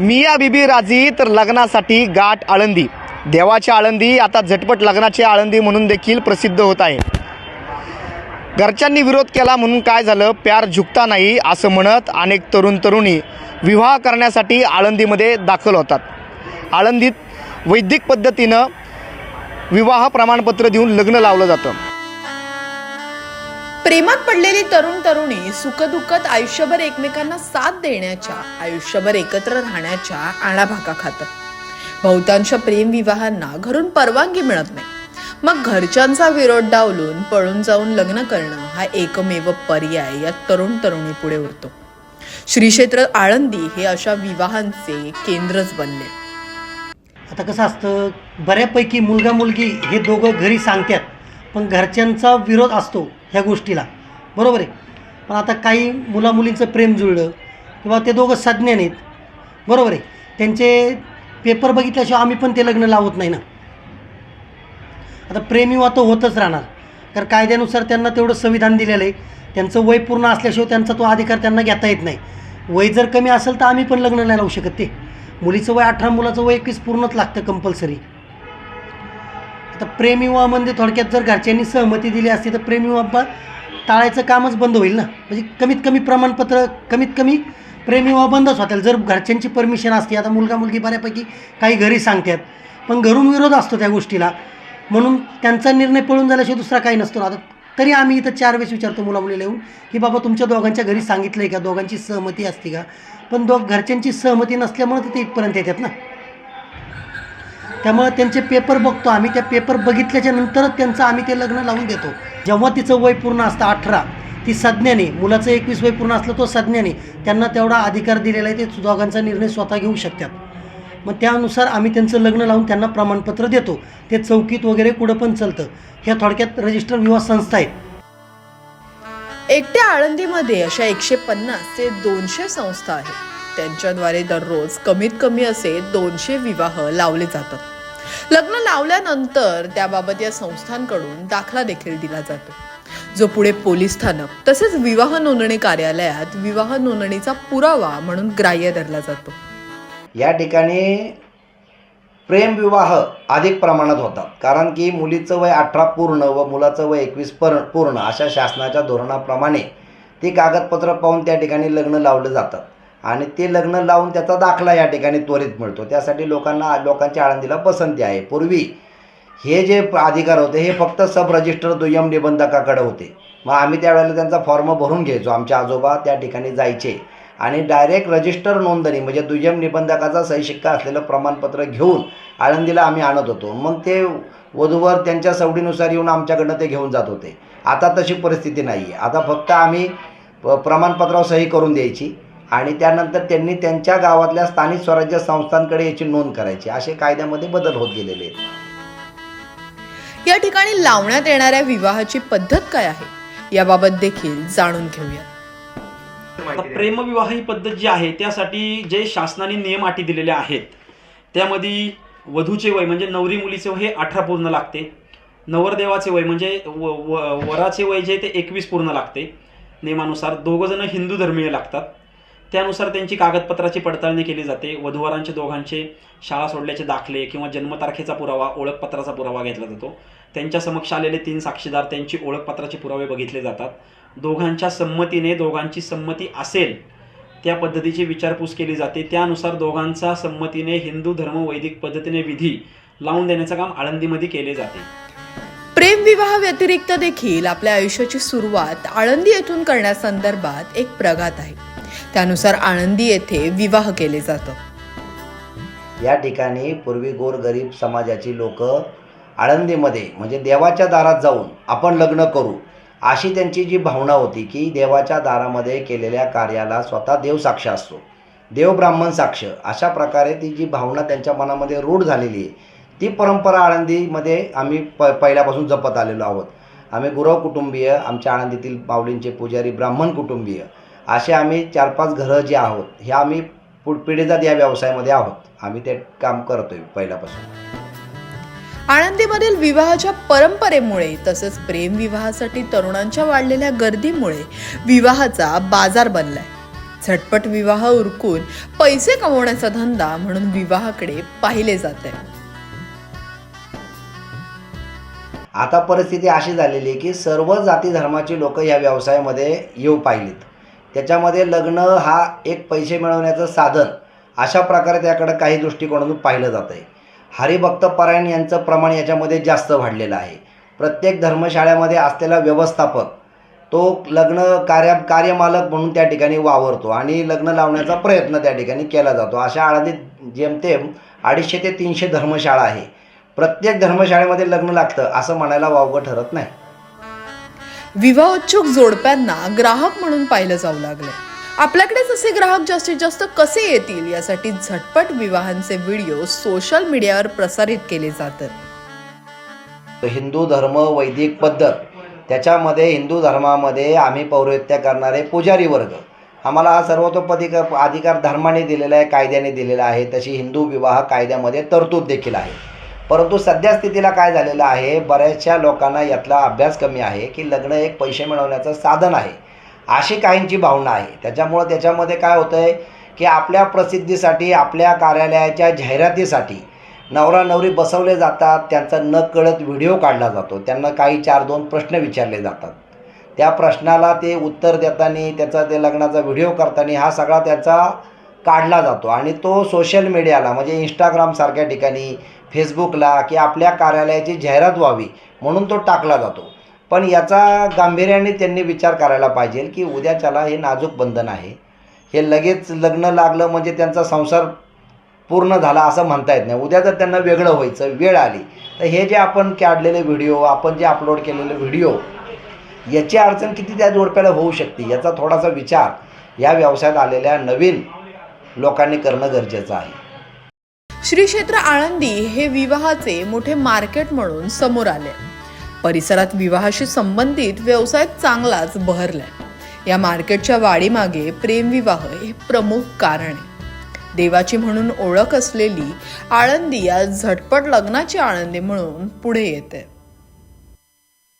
मिया बिबी राजी तर लग्नासाठी गाठ आळंदी. देवाची आळंदी आता झटपट लग्नाची आळंदी म्हणून देखील प्रसिद्ध होत आहे. घरच्यांनी विरोध केला म्हणून काय झालं? प्यार झुकता नाही असं म्हणत अनेक तरुण तरुणी विवाह करण्यासाठी आळंदीमध्ये दाखल होतात. आळंदीत वैदिक पद्धतीनं विवाह प्रमाणपत्र देऊन लग्न लावलं जातं. प्रेमात पडलेली तरुण तरुणी सुखदुःखात आयुष्यभर एकमेकांना साथ देण्याच्या आयुष्यभर एकत्र राहण्याच्या आणाभाका खातात बहुतांश प्रेम विवाहांना घरून परवानगी मिळत नाही. मग घरच्यांचा विरोध डावलून पळून जाऊन लग्न करणं हा एकमेव पर्याय या तरुण तरुणी पुढे उरतो. श्रीक्षेत्र आळंदी हे अशा विवाहांचे केंद्रच बनले. आता कसं असतं बऱ्यापैकी मुलगा मुलगी हे दोघं घरी सांगतात पण घरच्यांचा विरोध असतो. ह्या गोष्टीला. बरोबर आहे? पण आता काही मुलामुलींचं प्रेम जुळलं किंवा ते दोघं सज्ञान आहेत बरोबर आहे? त्यांचे पेपर बघितल्याशिवाय आम्ही पण ते लग्न लावत नाही ना. आता प्रेमविवाह तर होतच राहणार. कारण कायद्यानुसार त्यांना तेवढं संविधान दिलेलं आहे. त्यांचं वय पूर्ण असल्याशिवाय त्यांचा तो अधिकार त्यांना घेता येत नाही. वय जर कमी असेल तर आम्ही पण लग्न नाही लावू शकत ते. मुलीचं वय अठरा मुलाचं वय एकवीस पूर्णच लागतं कंपल्सरी आता प्रेमविवाहामध्ये म्हणजे थोडक्यात जर घरच्यांनी सहमती दिली असती तर प्रेमविवाह टाळायचं कामच बंद होईल ना. म्हणजे कमीत कमी प्रमाणपत्र कमीत कमी प्रेमविवाह बंदच होतील. जर घरच्यांची परमिशन असते आता मुलगा मुलगी बऱ्यापैकी काही घरी सांगतात पण घरून विरोध असतो त्या गोष्टीला. म्हणून त्यांचा निर्णय पळून झाल्याशिवाय दुसरा काही नसतो. ना आता तरी आम्ही इथं चार वेळेस विचारतो मुलामुलीला येऊन की बाबा तुमच्या दोघांच्या घरी सांगितलं आहे का? दोघांची सहमती असते का? पण दोघ घरच्यांची सहमती नसल्यामुळे तर ते इथपर्यंत येतात ना. त्यामुळे त्यांचे पेपर बघतो आम्ही. त्या पेपर बघितल्याच्या नंतरच त्यांचं आम्ही ते लग्न लावून देतो. जेव्हा तिचं वय पूर्ण असतं अठरा ती सज्ञाने मुलाचं एकवीस वय पूर्ण असलं तो सज्ञाने त्यांना तेवढा अधिकार दिलेला आहे ते दोघांचा निर्णय स्वतः घेऊ शकतात. मग त्यानुसार आम्ही त्यांचं लग्न लावून त्यांना प्रमाणपत्र देतो. ते चौकीत वगैरे कुठं पण चालतं. ह्या थोडक्यात रजिस्टर विवाह संस्था आहेत. एकट्या आळंदीमध्ये अशा एकशे पन्नास ते दोनशे संस्था आहेत. त्यांच्याद्वारे दररोज कमीत कमी असे दोनशे विवाह लावले जातात. लग्न लावल्यानंतर त्याबाबत या संस्थांकडून दाखला देखील दिला जातो. जो पुढे पोलीस स्थानक तसेच विवाह नोंदणी कार्यालयात विवाह नोंदणीचा पुरावा म्हणून ग्राह्य धरला जातो. या ठिकाणी प्रेमविवाह अधिक प्रमाणात होतात. कारण की मुलीचं वय अठरा पूर्ण व मुलाचं वय एकवीस पर पूर्ण अशा शासनाच्या धोरणाप्रमाणे ती कागदपत्र पाहून त्या ठिकाणी लग्न लावलं जातात आणि ते लग्न लावून त्याचा दाखला या ठिकाणी त्वरित मिळतो. त्यासाठी लोकांना लोकांच्या आळंदीला पसंती आहे. पूर्वी हे जे अधिकार होते हे फक्त सब रजिस्टर दुय्यम निबंधकाकडे होते. मग आम्ही त्यावेळेला त्यांचा फॉर्म भरून घ्यायचो. आमचे आजोबा त्या ठिकाणी जायचे. आणि डायरेक्ट रजिस्टर नोंदणी म्हणजे दुय्यम निबंधकाचा सही शिक्का असलेलं प्रमाणपत्र घेऊन आळंदीला आम्ही आणत होतो. मग ते वधूवर त्यांच्या सवडीनुसार येऊन आमच्याकडनं ते घेऊन जात होते. आता तशी परिस्थिती नाही आहे आता फक्त आम्ही प्रमाणपत्रावर सही करून द्यायची. आणि त्यानंतर त्यांनी त्यांच्या गावातल्या स्थानिक स्वराज्य संस्थांकडे याची नोंद करायची. असे कायद्यामध्ये बदल होत गेलेले आहेत. या ठिकाणी लावण्यात येणाऱ्या विवाहाची पद्धत काय आहे? याबाबत देखील जाणून घेऊया. प्रेमविवाह ही पद्धत जी आहे त्यासाठी जे शासनाने नियम अटी दिलेले आहेत त्यामध्ये वधूचे वय म्हणजे नवरी मुलीचे वय हे अठरा पूर्ण लागते. नवरदेवाचे वय म्हणजे वराचे वय जे ते एकवीस पूर्ण लागते. नियमानुसार दोघं जण हिंदू धर्मीय लागतात. त्यानुसार त्यांची कागदपत्राची पडताळणी केली जाते. वधूवरांचे दोघांचे शाळा सोडल्याचे दाखले किंवा जन्मतारखेचा पुरावा ओळखपत्राचा पुरावा घेतला जातो. त्यांच्या समक्ष आलेले तीन साक्षीदार त्यांची ओळखपत्राचे पुरावे बघितले जातात. दोघांच्या संमतीने दोघांची संमती असेल त्या पद्धतीची विचारपूस केली जाते. त्यानुसार दोघांचा संमतीने हिंदू धर्म वैदिक पद्धतीने विधी लावून देण्याचं काम आळंदीमध्ये केले जाते. प्रेमविवाह व्यतिरिक्त देखील आपल्या आयुष्याची सुरुवात आळंदी येथून करण्यासंदर्भात एक प्रघात आहे. त्यानुसार आळंदी येथे विवाह केले जातात या ठिकाणी पूर्वी गोरगरीब समाजाची लोक आळंदीमध्ये म्हणजे देवाच्या दारात जाऊन आपण लग्न करू अशी त्यांची जी भावना होती की देवाच्या दारामध्ये केलेल्या कार्याला स्वतः देव साक्ष असतो. देव ब्राह्मण साक्ष अशा प्रकारे ती जी भावना त्यांच्या मनामध्ये रूढ झालेली आहे ती परंपरा आळंदीमध्ये आम्ही प पहिल्यापासून जपत आलेलो आहोत. आम्ही गुरव कुटुंबीय आमच्या आळंदीतील माऊलींचे पुजारी ब्राह्मण कुटुंबीय. असे आम्ही चार पाच घरं जे आहोत हे आम्ही पुढ पिढीजात या व्यवसायामध्ये आहोत. आम्ही ते काम करतोय पहिल्यापासून. आळंदीमधील विवाहाच्या परंपरेमुळे तसेच प्रेम विवाहासाठी तरुणांच्या वाढलेल्या गर्दीमुळे विवाहाचा बाजार बनलाय. झटपट विवाह उरकून पैसे कमवण्याचा धंदा म्हणून विवाहाकडे पाहिले जाते आता परिस्थिती अशी झालेली आहे की सर्व जाती धर्माची लोक या व्यवसायामध्ये येऊ पाहिलीत. त्याच्यामध्ये लग्न हा एक पैसे मिळवण्याचं साधन. अशा प्रकारे त्याकडं काही दृष्टिकोनातून पाहिलं जातं आहे हरिभक्त परायण यांचं प्रमाण याच्यामध्ये जास्त वाढलेलं आहे. प्रत्येक धर्मशाळेमध्ये असलेला व्यवस्थापक तो लग्न कार्य कार्यमालक म्हणून त्या ठिकाणी वावरतो आणि लग्न लावण्याचा प्रयत्न त्या ठिकाणी केला जातो. अशा आळादी जेमतेम अडीचशे ते तीनशे धर्मशाळा आहे. प्रत्येक धर्मशाळेमध्ये लग्न लागतं असं म्हणायला वावगं ठरत नाही. विवाहोच्छुक जोडप्यांना ग्राहक म्हणून पाहिलं जाऊ लागलं आपल्याकडेच असे ग्राहक जास्तीत जास्त कसे येतील यासाठी झटपट विवाहांचे व्हिडिओ सोशल मीडियावर प्रसारित केले जातात. हिंदू धर्म वैदिक पद्धत त्याच्यामध्ये हिंदू धर्मामध्ये आम्ही पौरोहित्य करणारे पुजारी वर्ग. आम्हाला हा सर्वतोपदी अधिकार धर्माने दिलेला आहे कायद्याने दिलेला आहे तशी हिंदू विवाह कायद्यामध्ये तरतूद देखील आहे. परंतु सध्या स्थितीला काय झालेलं आहे बऱ्याचशा लोकांना यातला अभ्यास कमी आहे की लग्न एक पैसे मिळवण्याचं साधन आहे. अशी काहींची भावना आहे. त्याच्यामुळं त्याच्यामध्ये काय होतं आहे की आपल्या प्रसिद्धीसाठी आपल्या कार्यालयाच्या जाहिरातीसाठी नवरा नवरी बसवले जातात त्यांचा न कळत व्हिडिओ काढला जातो त्यांना काही चार दोन प्रश्न विचारले जातात. त्या प्रश्नाला ते उत्तर देताना त्याचा ते लग्नाचा व्हिडिओ करताना हा सगळा त्याचा काढला जातो आणि तो सोशल मीडियाला म्हणजे इंस्टाग्रामसारख्या ठिकाणी फेसबुकला की आपल्या कार्यालयाची जाहिरात व्हावी म्हणून तो टाकला जातो. पण याचा गांभीर्याने त्यांनी विचार करायला पाहिजे की उद्याच्याला हे नाजूक बंधन आहे. हे लगेच लग्न लागलं म्हणजे त्यांचा संसार पूर्ण झाला असं म्हणता येत नाही. उद्या जर त्यांना वेगळं व्हायचं वेळ आली तर हे जे आपण काढलेले व्हिडिओ आपण जे अपलोड केलेले व्हिडिओ याची अडचण किती त्या जोडप्याला होऊ शकते? याचा थोडासा विचार या व्यवसायात आलेल्या नवीन लोकांनी करणं गरजेचं आहे. श्री क्षेत्र आळंदी हे विवाहाचे मोठे मार्केट म्हणून समोर आले. परिसरात विवाहाशी संबंधित व्यवसाय चांगलाच बहरलाय. या मार्केटच्या वाढीमागे प्रेमविवाह हे प्रमुख कारण आहे. देवाची म्हणून ओळख असलेली आळंदी या झटपट लग्नाची आळंदी म्हणून पुढे येते.